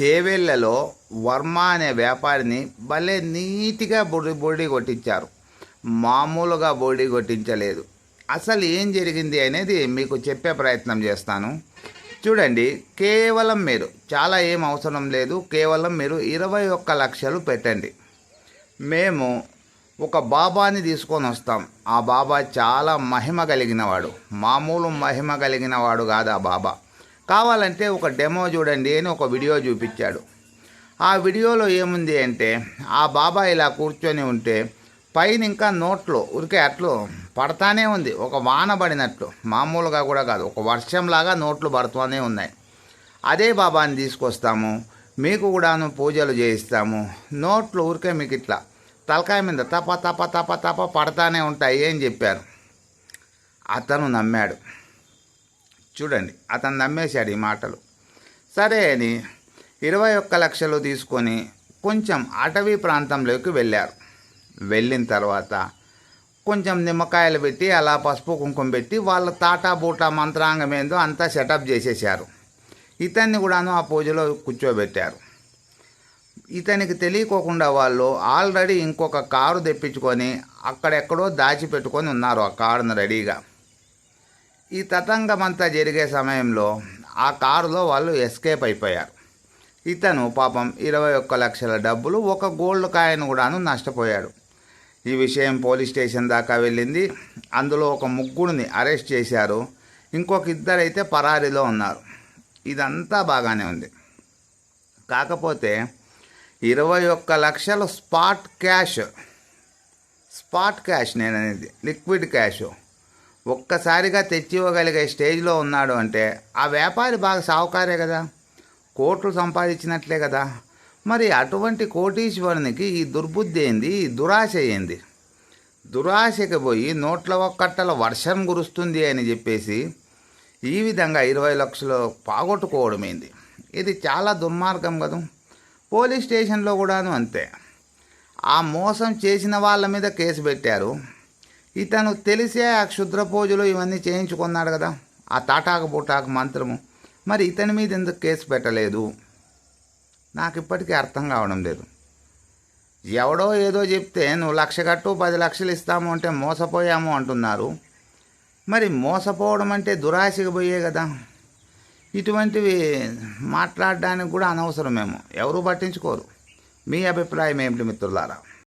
చేవెళ్ళలో వర్మ అనే వ్యాపారిని భలే నీతిగా బొడి బొడి కొట్టించారు. మామూలుగా బోడీ కొట్టించలేదు. అసలు ఏం జరిగింది అనేది మీకు చెప్పే ప్రయత్నం చేస్తాను. చూడండి కేవలం మీరు చాలా ఏం అవసరం లేదు కేవలం మీరు ఇరవై ఒక్క లక్షలు పెట్టండి. మేము ఒక బాబాని తీసుకొని వస్తాం. ఆ బాబా చాలా మహిమ కలిగినవాడు. మామూలు మహిమ కలిగినవాడు కాదు ఆ బాబా. కావాలంటే ఒక డెమో చూడండి అని ఒక వీడియో చూపించాడు. ఆ వీడియోలో ఏముంది అంటే ఆ బాబా ఇలా కూర్చొని ఉంటే పైన ఇంకా నోట్లో ఉరికే అట్లు పడతానే ఉంది. ఒక వాన పడినట్లు. మామూలుగా కూడా కాదు. ఒక వర్షంలాగా నోట్లు పడుతూనే ఉన్నాయి. అదే బాబాని తీసుకొస్తాము. మీకు కూడాను పూజలు చేయిస్తాము. నోట్లు ఊరికే మీకు ఇట్లా తలకాయ మీద తప తప తప తప పడతానే ఉంటాయి అని చెప్పారు. అతను నమ్మాడు. చూడండి అతను నమ్మేశాడు ఈ మాటలు. సరే అని ఇరవై ఒక్క లక్షలు తీసుకొని కొంచెం అటవీ ప్రాంతంలోకి వెళ్ళారు. వెళ్ళిన తర్వాత కొంచెం నిమ్మకాయలు పెట్టి అలా పసుపు కుంకుమ పెట్టి వాళ్ళ తాటా బూటా మంత్రాంగం ఏందో అంతా సెటప్ చేసేసారు ఇతన్ని కూడాను ఆ పూజలో కూర్చోబెట్టారు. ఇతనికి తెలియకోకుండా వాళ్ళు ఆల్రెడీ ఇంకొక కారు తెప్పించుకొని అక్కడెక్కడో దాచిపెట్టుకొని ఉన్నారు ఆ కారును రెడీగా. ఈ తతంగమంతా జరిగే సమయంలో ఆ కారులో వాళ్ళు ఎస్కేప్ అయిపోయారు. ఇతను పాపం ఇరవై ఒక్క లక్షల డబ్బులు ఒక గోల్డ్ కాయను కూడాను నష్టపోయాడు. ఈ విషయం పోలీస్ స్టేషన్ దాకా వెళ్ళింది. అందులో ఒక ముగ్గురిని అరెస్ట్ చేశారు. ఇంకొక ఇద్దరైతే పరారీలో ఉన్నారు. ఇదంతా బాగానే ఉంది. కాకపోతే ఇరవై ఒక్క లక్షల స్పాట్ క్యాష్ స్పాట్ క్యాష్ నేను అనేది లిక్విడ్ క్యాష్. ఒక్కసారిగా తెచ్చి ఇవ్వగలిగే స్టేజ్లో ఉన్నాడు అంటే ఆ వ్యాపారి బాగా సావుకారే కదా. కోట్లు సంపాదించినట్లే కదా. మరి అటువంటి కోటీశ్వరునికి ఈ దుర్బుద్ధి ఏంది? ఈ దురాశ ఏంది? దురాశకి పోయి నోట్ల ఒక్కట్టల వర్షం కురుస్తుంది అని చెప్పేసి ఈ విధంగా ఇరవై లక్షలు పాగొట్టుకోవడమైంది ఇది చాలా దుర్మార్గం కదా. పోలీస్ స్టేషన్లో కూడాను అంతే. ఆ మోసం చేసిన వాళ్ళ మీద కేసు పెట్టారు. ఇతను తెలిసే ఆ క్షుద్ర పూజలు ఇవన్నీ చేయించుకున్నాడు కదా. ఆ తాటాకు బూటాకు మంత్రము. మరి ఇతని మీద ఎందుకు కేసు పెట్టలేదు? నాకు ఇప్పటికీ అర్థం కావడం లేదు. ఎవడో ఏదో చెప్తే నువ్వు లక్ష కట్టు పది లక్షలు ఇస్తాము అంటే మోసపోయాము అంటున్నారు. మరి మోసపోవడం అంటే దురాశకి పోయే కదా. ఇటువంటివి మాట్లాడడానికి కూడా అనవసరమేమో. ఎవరు పట్టించుకోరు. మీ అభిప్రాయం ఏమిటి మిత్రులారా?